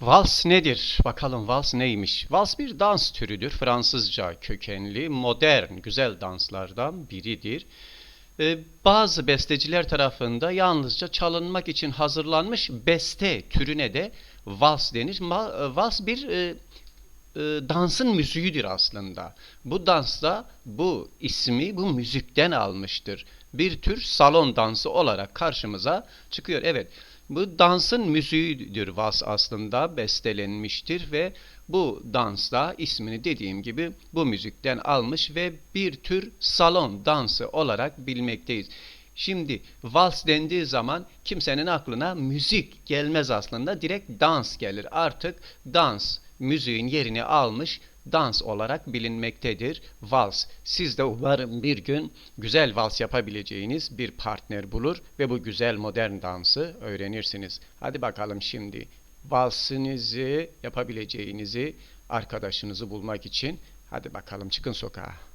Vals nedir? Bakalım vals neymiş? Vals bir dans türüdür. Fransızca kökenli, modern, güzel danslardan biridir. Ee, bazı besteciler tarafında yalnızca çalınmak için hazırlanmış beste türüne de vals denir. Ma- vals bir e, e, dansın müziğidir aslında. Bu dansta bu ismi bu müzikten almıştır. Bir tür salon dansı olarak karşımıza çıkıyor. Evet, bu dansın müziğidir vals aslında bestelenmiştir ve bu dansta ismini dediğim gibi bu müzikten almış ve bir tür salon dansı olarak bilmekteyiz. Şimdi vals dendiği zaman kimsenin aklına müzik gelmez aslında. Direkt dans gelir. Artık dans müziğin yerini almış dans olarak bilinmektedir. Vals. Siz de umarım bir gün güzel vals yapabileceğiniz bir partner bulur ve bu güzel modern dansı öğrenirsiniz. Hadi bakalım şimdi valsinizi yapabileceğinizi arkadaşınızı bulmak için hadi bakalım çıkın sokağa.